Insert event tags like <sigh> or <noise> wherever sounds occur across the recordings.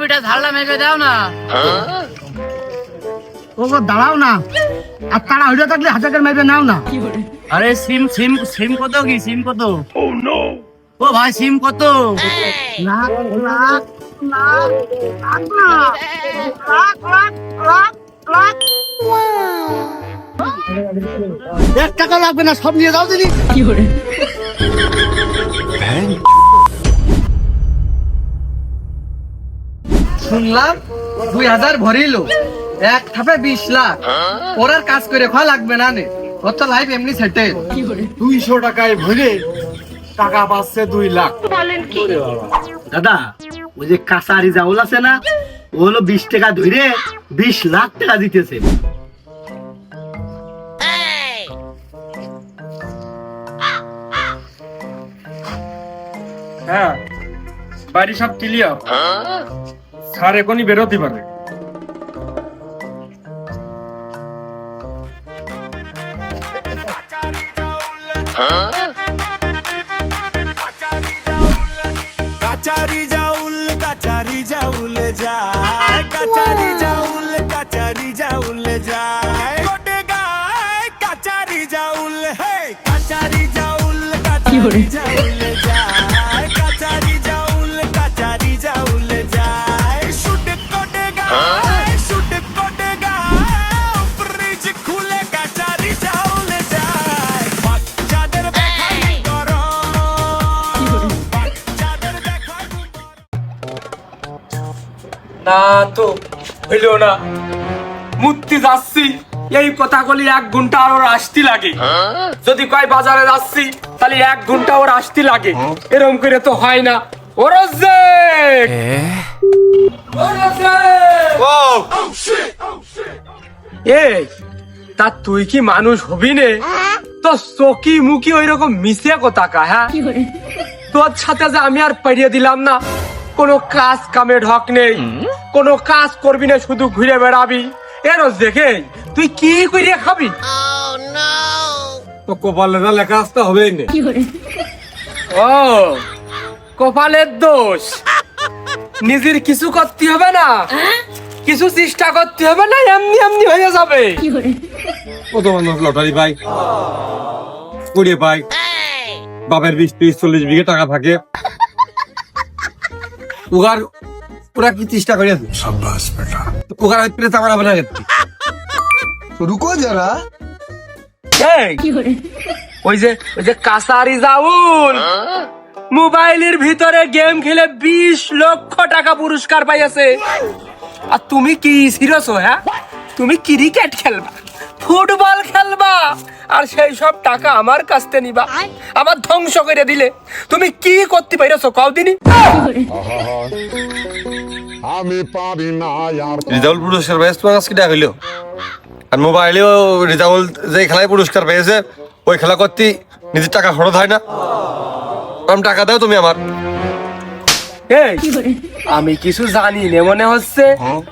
Beta ঝালটা মেখে দাও না। ও দাঁড়াও না। আর তারা হইলে থাকলে হাজার করে মাইবে নাও না। আরে সিম সিম সিম কত কি? সিম কত? ও ভাই সিম কত? লাখ লাখ লাখ লাখ না। লাখ লাখ লাখ লাখ এক টাকা লাগবে না সব নিয়ে যাও দিদি। শুনলাম দুই হাজার ভরিল। এক থাপে বিশ লাখ। ওর আর কাজ করে খাওয়া লাগবে না নে। ওর তো লাইফ এমনি সেটেল দুইশো টাকায় ভরে টাকা পাচ্ছে দুই লাখ। দাদা ওই যে কাঁচারি জাউল আছে না ও হলো বিশ টাকা ধরে বিশ লাখ টাকা দিতেছে। হ্যাঁ বাড়ি সব ক্লিয়ার স্যার এখনই বেরোতে পারে। কাচারি জাউল কাচারি জাউল যায় কাচারি জাউল কাচারি জাউল যায়। গোটে গায় কাচারি জাউল হে কাচারি জাউল কাচারি জাউল না তো হইল না। মূর্তি যাচ্ছি এই কথাগুলি এক ঘণ্টা আর ওর আসতে লাগে। যদি কয় বাজারে যাচ্ছি তাহলে এক ঘণ্টা ওর আসতে লাগে। এরকম করে তো হয় না। ওর যে এই তা তুই কি মানুষ হবি নে? তো চকি মুখি ওই রকম মিশে কথা কা হ্যাঁ তোর সাথে যে আমি আর পাড়িয়ে দিলাম না। কোনো কাজ কামে ঢক নেই। কোনো কাজ করবি না শুধু ঘুরে বেড়াবি। এর দেখে তুই কি করে খাবি? তো কপালে না লেখা আসতে হবে ও কপালের দোষ। নিজের কিছু করতে হবে না। কিছু চেষ্টা করতে হবে না এমনি এমনি হয়ে যাবে। কত মানুষ লটারি পাই। কুড়িয়ে পাই। বাপের বিশ ত্রিশ চল্লিশ বিঘে টাকা থাকে। ওগার ওরা কি চেষ্টা করে আছে। ওগার হইতে টাকা হবে না ক্ষেত্রে রুকো যারা। এই, ওই যে ওই যে কাসারি জাউল। মোবাইলের ভিতরে গেম খেলে বিশ লক্ষ টাকা পুরস্কার পাইয়াছে। আর তুমি কি সিরিয়াস হ্যাঁ? তুমি ক্রিকেট খেলবা। ফুটবল খেলবা। আর সেই সব টাকা আমার কাছ থেকে নিবা আমার ধ্বংস করে দিলে। তুমি কি করতে পাইরেছো কদিনই আমি পারি না আর রিজাউল পুরস্কার পেয়েছে তোমার কাছে কি টাকা হইল? আর মোবাইলেও রিজাউল যে খেলায় পুরস্কার পেয়েছে ওই খেলা করতে নিজের টাকা খরচ হয় না। আমি টাকা দাও তুমি আমার। এই আমি কিছু জানি না মনে হচ্ছে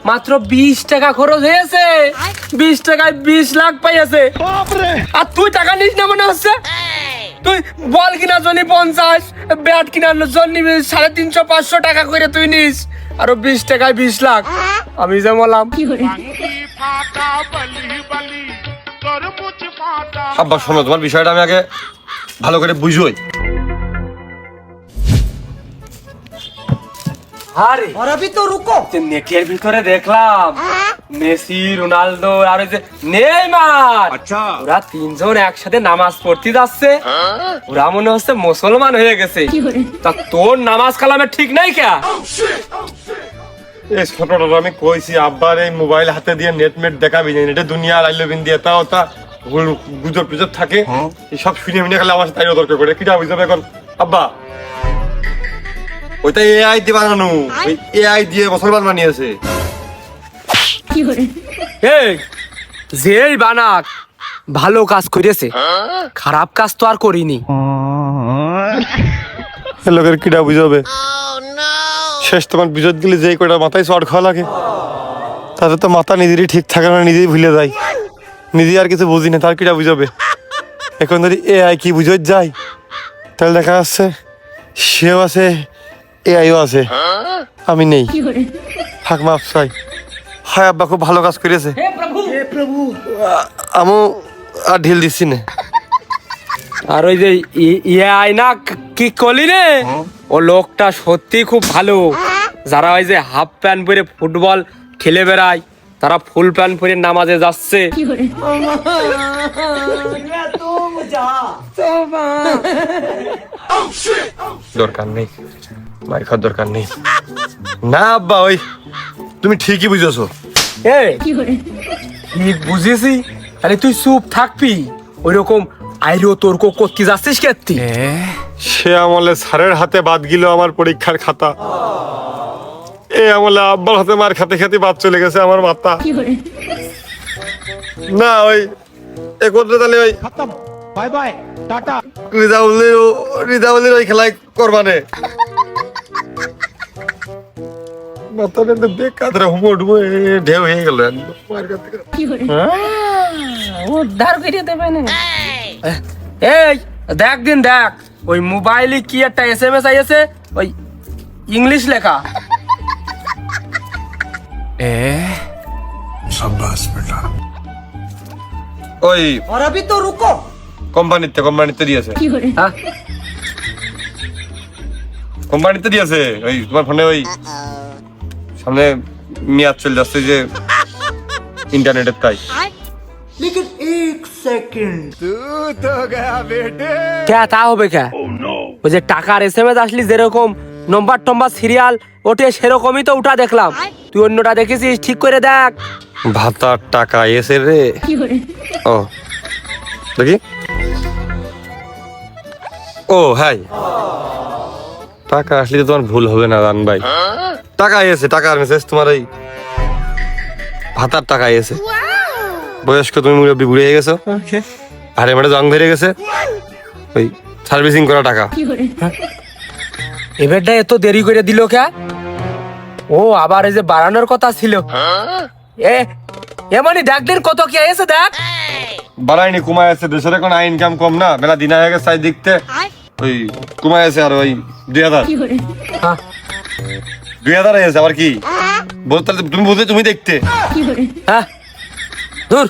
মাত্র বিশ টাকা খরচ হয়েছে। বিশ টাকায় বিশ লাখ পাইয়াছে। আর তুই টাকা নিস না মনে হচ্ছে? তুই বল কিনার জন্য পঞ্চাশ ব্যাট কিনার জন্য সাড়ে তিনশো পাঁচশো টাকা করে তুই নিস। আরও বিশ টাকায় বিশ লাখ। আমি যে বললাম আব্বা শোনো তোমার বিষয়টা আমি আগে ভালো করে বুঝোই। আরে। তো রুকো। ভিতরে দেখলাম। হ্যাঁ। মেসি রোনালদো আর যে নেইমার। আচ্ছা। ওরা তিনজন একসাথে নামাজ পড়তে যাচ্ছে। হ্যাঁ। ওরা মনে হচ্ছে মুসলমান হয়ে গেছে। তা তোর নামাজ কালামে ঠিক নাই কে? এই ছোটটা আমি কইছি আব্বার এই মোবাইল হাতে দিয়ে নেট মেট দেখাবি না। নেটে দুনিয়া আইলো বিন্দি এটা ওটা গুজব থাকে। হ্যাঁ। সব শুনে মিনে খালে আমার তাই দরকার করে কিটা বুঝবে এখন? আব্বা ওইটা এআই দিয়ে বানানো। ওই এআই দিয়ে মুসলমান বানিয়েছে। এই যেই বানাক ভালো কাজ করেছে খারাপ কাজ তো আর করিনি। লোকের কিটা বুঝবে শেষ তোমার বিজত গেলে যে কয়টা মাথায় চট খাওয়া লাগে। তাতে তো মাথা নিজেরই ঠিক থাকে না নিজেই ভুলে যায়। নিজে আর কিছু বুঝি না তার কিটা বুঝবে এখন যদি এআই কি বুঝত যায় তাহলে দেখা যাচ্ছে সেও আছে এআইও আছে। আমি নেই। থাক মাপ চাই। হায় আব্বা খুব ভালো কাজ করেছে আমু আর ঢিল দিচ্ছি না। আর ওই যে ই- ইয়ে আয়না কি করলি রে? ও লোকটা সত্যি খুব ভালো। যারা ওই যে হাফ প্যান্ট পরে ফুটবল খেলে বেড়ায় তারা ফুল প্যান্ট পরে নামাজে যাচ্ছে। <laughs> দরকার নেই। মার খাওয়ার দরকার নেই। না আব্বা ওই তুমি ঠিকই বুঝেছ। এ কি বুঝেছি? আরে তুই চুপ থাকবি। ওইরকম আইরো তোর কো কি যাচ্ছিস কেতি সে আমলে স্যারের হাতে বাদ গিল আমার পরীক্ষার খাতা। এ আমলে আব্বার হাতে মার খাতে খাতে বাদ চলে গেছে আমার মাথা। না ওই একত্রে তাহলে ওই? Bye bye tata. রিজাউলের রিজাউলের ওই খেলায় করবানে। দেখ দিন দেখ ওই মোবাইলে কি একটা এস এম এস আইছে ওই ইংলিশ লেখা। এ সাব্বাস বেটা। ওই আর अभी তো রুকো। কোম্পানিতে কোম্পানিতে দিয়েছে। হ্যাঁ? কোম্পানিতে দিয়েছে ওই তোমার ফোনে ওই সামনে মেয়াদ চলে যাচ্ছে যে ইন্টারনেটের তাই। কে তা হবে কে ওই যে টাকার এস এম এস আসলি যেরকম নম্বর টম্বার সিরিয়াল ওঠে সেরকমই তো উঠা দেখলাম। তুই অন্যটা দেখেছিস ঠিক করে দেখ। ভাতার টাকা এসে রে। ও দেখি। ও হাই। টাকা আসলে তোমার ভুল হবে না রান ভাই। টাকা এসে টাকার মেসেজ তোমার ওই ভাতার টাকা এসে বয়স্ক তুমি মুরব্বী বুড়ে হয়ে গেছো। আরে মানে জং ধরে গেছে। ওই সার্ভিসিং করা টাকা। এবারটা এত দেরি করে দিল কে? ও আবার এই যে বাড়ানোর কথা ছিল। এ এ মানে দেখ দিন কত কি এসে দেখ? বাড়ায়নি কমায় আছে দেশের এখন আয় ইনকাম কম না। বেলা দিন হয়ে গেছে তাই দেখতে। ওই কমে গেছে আর ওই দুই হাজার। হ্যাঁ। দুই হাজার আছে আবার কি? তাহলে তুমি বুঝলে তুমি দেখতে। হ্যাঁ। দূর।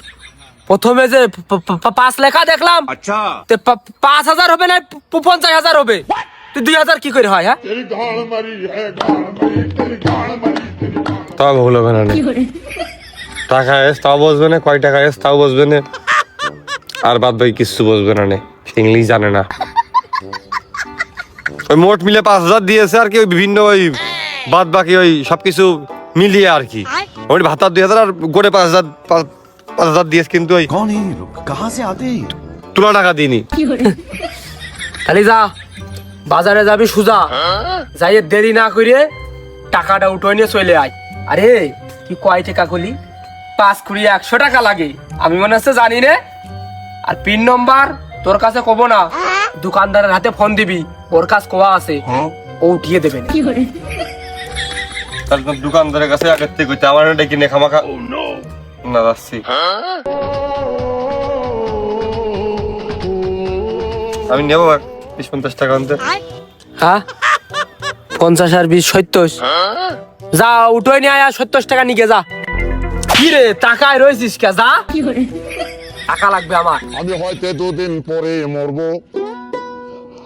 প্রথমে যে পাঁচ লেখা দেখলাম। আচ্ছা। পাঁচ হাজার হবে না পঞ্চাশ হাজার হবে। তুই দুই হাজার কি করে হয় হ্যাঁ? তা ভুল হবে না টাকা এস তাও বসবে না কয় টাকা এস তাও বসবে না। আর বাদ বাকি কিচ্ছু বসবে না। ইংলিশ জানে না। ওই মোট মিলে পাঁচ হাজার দিয়েছে আর কি ওই বিভিন্ন ওই বাদ বাকি ওই সবকিছু মিলিয়ে আর কি। ওই ভাতার দুই হাজার আর গোটে পাঁচ হাজার পাঁচ হাজার দিয়েছে কিন্তু ওই তুলা টাকা দিইনি। তাহলে যা বাজারে যাবি সুজা। যাইয়ে দেরি না করে টাকাটা উঠো নিয়ে চলে আয়। আরে কি কয় টাকা করলি পাঁচ কুড়ি একশো টাকা লাগে। আমি মনে হচ্ছে জানি রে আর পিন নম্বর তোর কাছে কব না। দোকানদারের হাতে ফোন দিবি ওর কাছ কোয়া আছে ও উঠিয়ে দেবে না। তাহলে তো দোকানদারের কাছে আগের থেকে কইতে আমার ডেকে নে খামাখা না যাচ্ছি। আমি নেব এক বিশ পঞ্চাশ টাকা আনতে। হ্যাঁ? পঞ্চাশ আর বিশ সত্তর। যা উঠোয় নিয়ে আয় সত্তর টাকা নিকে যা। কি রে টাকায় রয়েছিস কে যা? টাকা লাগবে আমার। আমি হয়তো দুদিন পরে মরবো।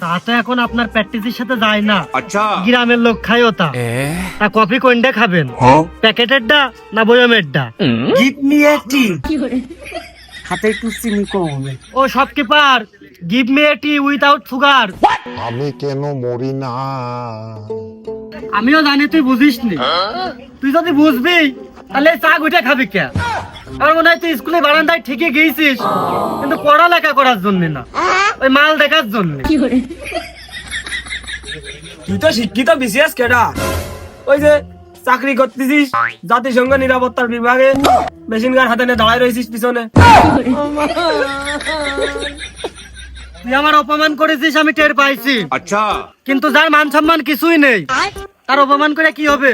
তা তো এখন আপনার প্র্যাকটিসের সাথে যায় না। আচ্ছা। গ্রামের লোক খায় ওটা তা কফি কোনটা খাবেন? প্যাকেটেরটা না বয়মেরটা গিভ মি এ টি হাতে একটু চিনি কম ও shopkeeper give me tea without sugar আমি কেন মরি না? আমিও জানি তুই বুঝিস নি তুই যদি বুঝবি তাহলে চা গুইটা খাবি কে? আমার মনে হয় তুই স্কুলে বারান্দায় ঠিকই গিয়েছিস কিন্তু পড়ালেখা করার জন্য না। ওই মাল দেখার জন্য। তুই তো শিক্ষিত বিশেষ কেডা? ওই যে চাকরি করতেছিস জাতিসংঘ নিরাপত্তার বিভাগে মেশিন গান হাতে নিয়ে দাঁড়ায় রয়েছিস পিছনে। তুই আমার অপমান করেছিস আমি টের পাইছি। আচ্ছা। কিন্তু যার মান সম্মান কিছুই নেই তার অপমান করে কি হবে?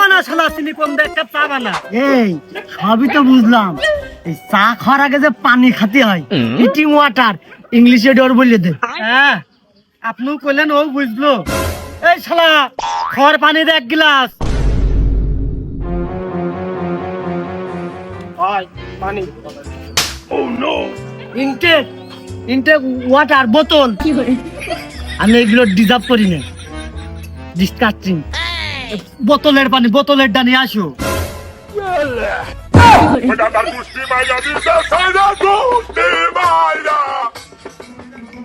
বানা শালা চিনি কম দে একটা চা বানা। এই সবই তো বুঝলাম। এই চা খাওয়ার আগে যে পানি খাতে হয় ইটিং ওয়াটার ইংলিশে ডর বলে দে। হ্যাঁ আপনিও কইলেন ও বুঝলো। এই শালা খাওয়ার পানি দে এক গ্লাস। পানি। ইনটেক ইনটেক ওয়াটার বোতল আমি এগুলো ডিজার্ভ করি না ডিসকাস্টিং বোতলের পানি বোতলের ডানি আসো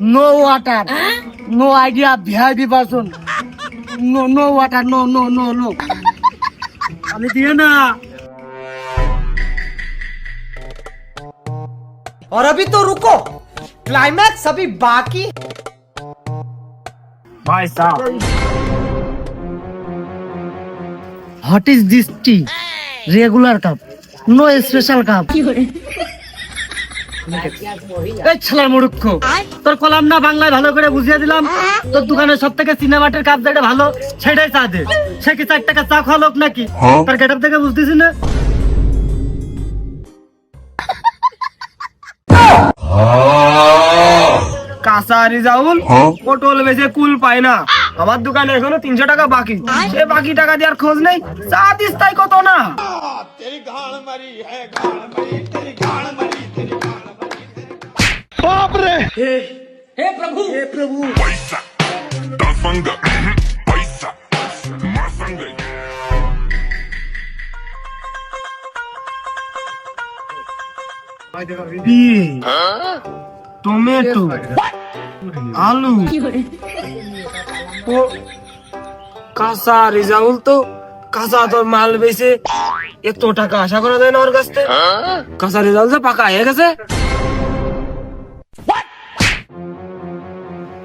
no water no idea VIP person no no water no no no no আমি দিয়ে না और अभी तो रुको क्लाइमैक्स अभी बाकी ভাই সাহ what is this tea regular cup no special cup এই ছেলের মূর্খ। তোর কলাম না বাংলায় ভালো করে বুঝিয়ে দিলাম। তোর দোকানে সব থেকে সিনেমাটের কাপ যেটা ভালো সেটাই চা দে। সে কি চার টাকা চা খাওয়া লোক নাকি? তার গেট থেকে বুঝতেছি না। কাঁচা রিজাউল পটল বেচে কুল পায় না। আমার দোকানে এখনও তিনশো টাকা বাকি। সে বাকি টাকা দেওয়ার খোঁজ নেই। চা দিস তাই কত না. টমেটো আলু। ও কাঁচা রিজাউল তো কাঁচা তোর মাল বেচে এত টাকা আশা করা যায় না ওর কাছ থেকে। কাঁচা রিজাউল তো পাকা হয়ে গেছে।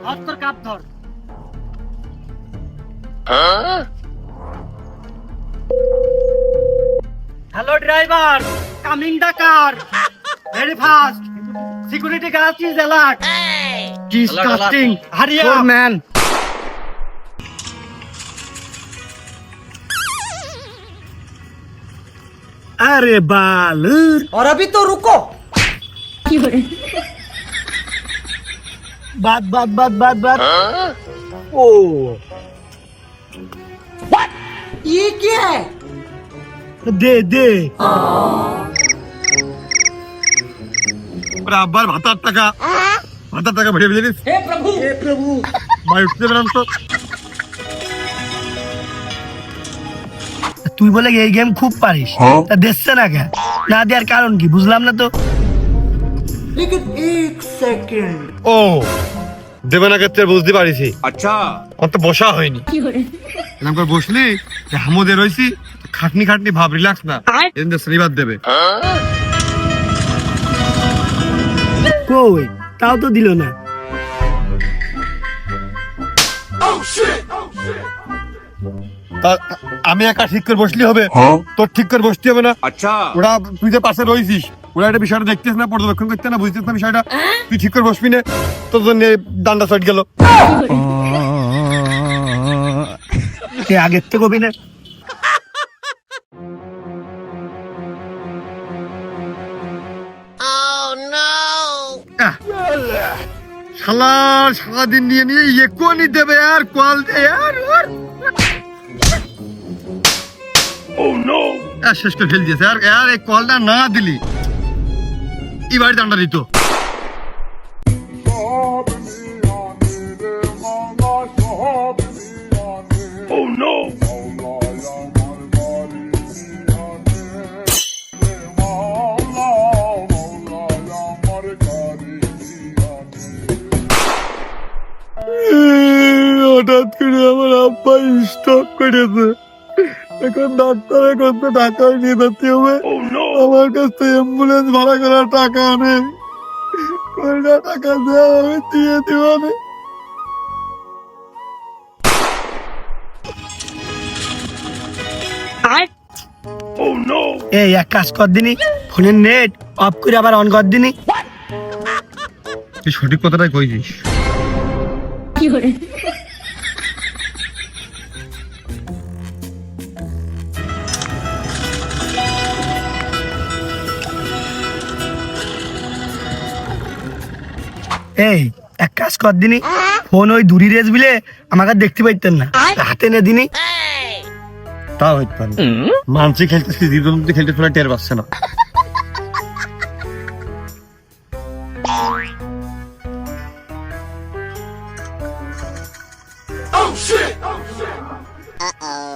ধর তোর কাপ ধর। Hello driver coming the car? Very fast security guard is alert disgusting hurry up man আরে বালুর और अभी तो रुको বাদ বাদ বাদ বাদ বাদ ও ये क्या है দে দে আব্বার ভাতার টাকা ভাতার টাকা ভেটে ভেটে हे प्रभु हे प्रभु ভাই উঠতে পেলাম তো তুই বলে এই গেম খুব পারিস। হ্যাঁ। তা দেখছে না কে না দেওয়ার কারণ কি? বুঝলাম না তো। ও দেবানাগত্যের বুঝতে পারিছি। আচ্ছা। অত বসা হয়নি। এরকম করে বসলি হামোদে রয়েছি খাটনি খাটনি ভাব রিল্যাক্স না। এদিন শনিবার দেবে। কই? তাও তো দিল না। তা আমি একা ঠিক করে বসলি হবে। তোর ঠিক করে বসতে হবে না। আচ্ছা। ওরা তুই যে পাশে রয়েছিস ওরা একটা বিষয়টা দেখতেছ না পর্যবেক্ষণ করতে না বুঝতেছ না বিষয়টা। তুই ঠিক করে বসবি না তোর জন্য ডান্ডা সাইড গেল। আগের থেকে কবি না শালা সারাদিন নিয়ে নিয়ে এক্ষুনি দেবে আর কল দে আর। আর। আর শেষ করে ফেল দিয়েছে। আর আর এই কলটা না দিলি এবার ডান্ডা দিত। হঠাৎ করে আমার আব্বা স্টক করেছে। এখন ডাক্তারের করতে টাকা নিয়ে যেতে হবে। oh, আমার অ্যাম্বুলেন্স ভাড়া করার টাকা নেই কয়টা টাকা দেওয়া আমি দিয়ে oh, এই এক কাজ কর দিনি ফোনের নেট অফ করে আবার অন কর দিনি। তুই সঠিক কথাটাই কইছিস। কি করে এই এক কাজ কর দিনি। ফোন ওই দূরি রেস বিলে আমাকে দেখতে পাইতেন না। হাতে নে দিনি। তাও হইতে পারে। মানসি খেলতেছি জীবন খেলতে ফেলে টের পাচ্ছে না।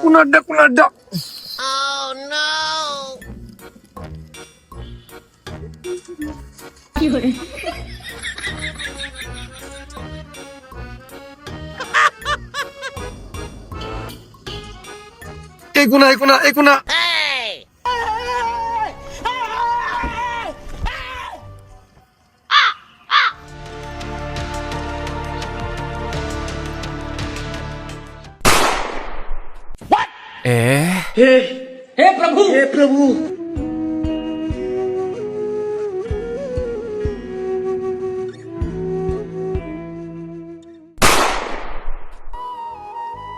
কুনারটা কুনারটা এই কোনা এই কোনা এই কোনা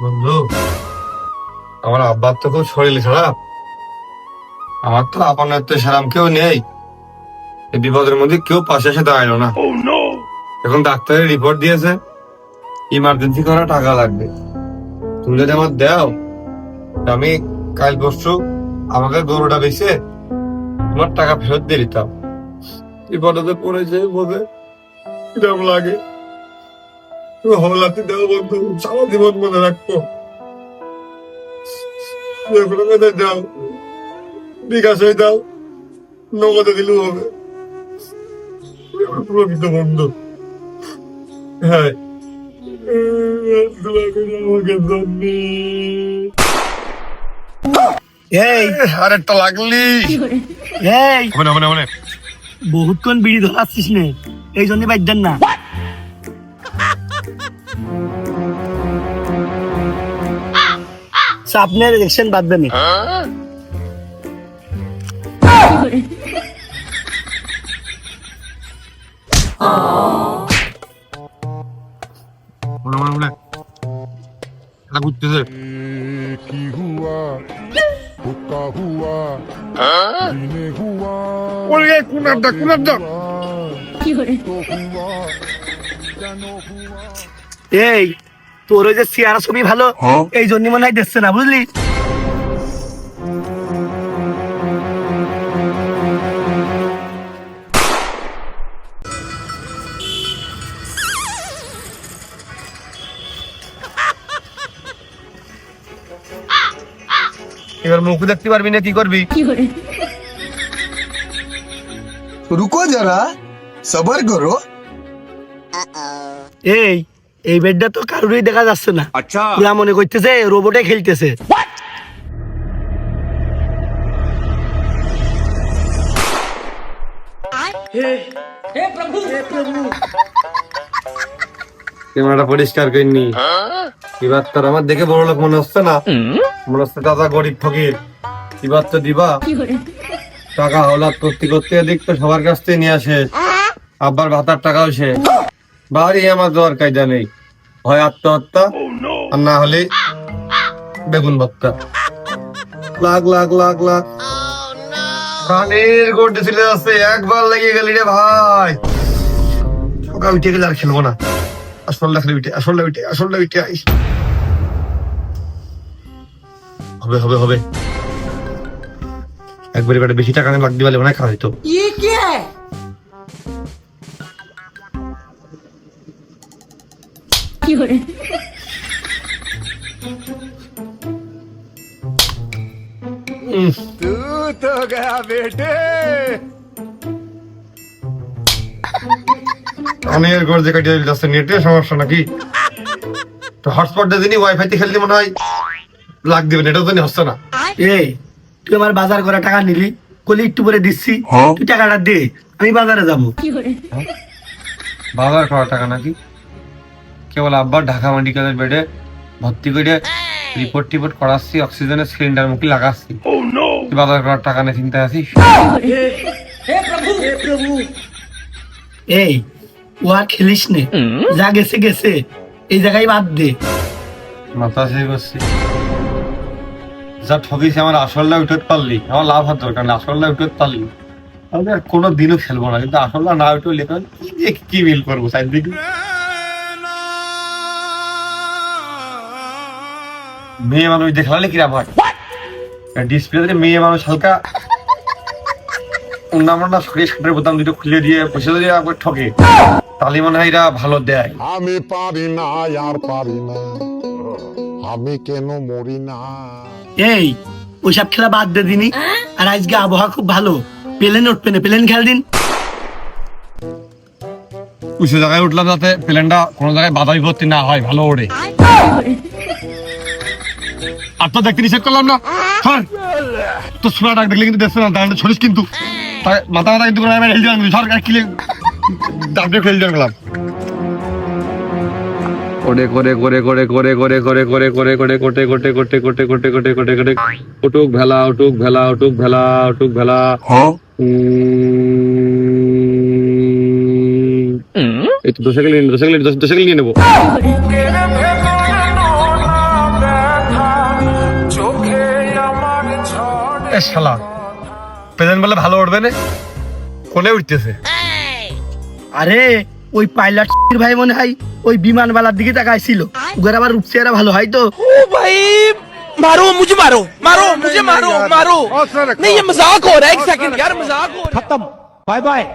বন্ধু আমার আব্বার তো খুব শরীর খারাপ। আমার তো আপনার তো সেরাম কেউ নেই। এই বিপদের মধ্যে কেউ পাশে এসে দাঁড়াল না। এখন ডাক্তারের রিপোর্ট দিয়েছে ইমার্জেন্সি করা টাকা লাগবে। তুমি যদি আমার দাও আমি কাল পরশু আমাকে গরুটা বেছে তোমার টাকা ফেরত দিয়ে দিতাম। বিপদে পড়েছে বোধে কিরম লাগে। হলাতে দেও বন্ধু সারা জীবন মনে রাখব। যেগুলো কথা দাও বিকাশ হয়ে দাও নগদে দিলেও হবে প্রকৃত বন্ধু হ্যাঁ এই আরেকটা লাগলি এই বহুতক্ষণ বিড়ি ধরাচ্ছিস নে? এই জন্য বাইদেন না। আচ্ছা, আপনার রিয়েকশন বাদ দেন। ঘুরতেছে কুনারদা কুনারদা এই তোর ওই যে সিয়ারা ছবি ভালো হ্যাঁ। এই জন্য মনে হয় দেখছে না বুঝলি? এবার মুখ দেখতে পারবি না কি করবি? রুকো যারা সবার করো। এই এই বেডটা তো কারোরই দেখা যাচ্ছে না। আচ্ছা। পুরা মনে করতেছে রোবটে খেলতেছে। ক্যামেরাটা পরিষ্কার করিনি এবার তোর আমার দেখে বড় লোক মনে হচ্ছে না। মনে হচ্ছে দাদা গরিব ফকির। এবার তো দিবা। টাকা হলাত করতে করতে সবার কাছ থেকে নিয়ে আসে। আব্বার ভাতার টাকাও সে। বাড়ি আমার দেওয়ার কায়দা নেই। হয় আত্মহত্যা, আর না হলে বেগুন ভত্তা লাখ লাখ লাখ লাখ কানের ছিল আছে একবার লেগে গেলি রে ভাই। সকাল উঠে গেলে আর খেলব না। আসল লাগলে উঠে, আসল উঠে আসল উঠে আইস। হবে হবে হবে। একবারে বেশি টাকা লাগতে পারলে মনে খাওয়া तू तो गया बेटे অনেক গর্জে কাটিয়ে দিল যাচ্ছে নেটের সমস্যা নাকি তো হটস্পট দিয়ে দিনই ওয়াইফাই তে খেলতে মনে হয় লাগ দিবে নেটও তো নি হচ্ছে না এই তুই আমার বাজার করা টাকা নিলি কলি একটু পরে দিচ্ছি তুই টাকাটা দে আমি বাজারে যাবো বাবার করা টাকা নাকি কেবল আব্বার ঢাকা মেডিকেলের বেডে ভর্তি করে রিপোর্ট টিপোর্ট করাচ্ছি অক্সিজেনের সিলিন্ডার মুখে লাগাচ্ছি। বাজার করার টাকা নিয়ে চিন্তা আছি এই ও আর খেলিস নে। যা গেছে গেছে। এই জায়গায় বাদ দে। মাথা সেই করছি যা ঠকিস আমার আসলটা উঠে পারলি। আমার লাভ হাত দরকার নেই আসলটা উঠে পারলি। আমি আর কোনো দিনও খেলব না কিন্তু আসলটা না উঠে লেখা কি দিয়ে কি মিল করব চারদিকে? মেয়ে মানুষ দেখালে কিরাম হয়? ডিসপ্লেতে মেয়ে মানুষ হালকা। অন্যান্য শার্টের বোতাম দুটো খুলে দিয়ে বসে দিয়ে একবার ঠকে। তাহলে মনে হয় এরা ভালো দেয়। আমি পারি না আর পারি না। আমি কেন মরি না? এই ওইসব খেলা বাদ দে দিনি। আর আজকে আবহাওয়া খুব ভালো। প্লেন উঠবে না প্লেন খেল দিন। উঁচু জায়গায় উঠলাম যাতে প্লেনটা কোনো জায়গায় বাধা বিপত্তি না হয় ভালো ওড়ে। আর তো দেখতে নিষেধ করলাম না হ্যাঁ তো শোনা ডাক দেখলে কিন্তু দেখছে না দাঁড়ানো ছড়িস কিন্তু মাথা মাথা কিন্তু হেলতে আনবি সরকার কিলে ডাক্তার খেলতে আনলাম করে করে করে করে করে করে করে করে করে করে কোটে কোটে কোটে কোটে কোটে কোটে কোটে কোটে উটুক ভেলা উটুক ভেলা উটুক ভেলা উটুক ভেলা উম, এই তো দশ সেকেন্ড দশ সেকেন্ড দশ সেকেন্ড নিয়ে নেব এ শালা প্রেজেন্ট বলে ভালো উঠবে না কোনে উঠতেছে আরে ওই পাইলট ভাই মনে হয় ওই বিমানবালার দিকে তাকাইছিল ওদের আবার রূপসেরা ভালো হয় তো भाई मारो मुझे मारो मारो मुझे मारो मारो नहीं ये मजाक हो रहा है एक सेकंड यार मजाक हो रहा है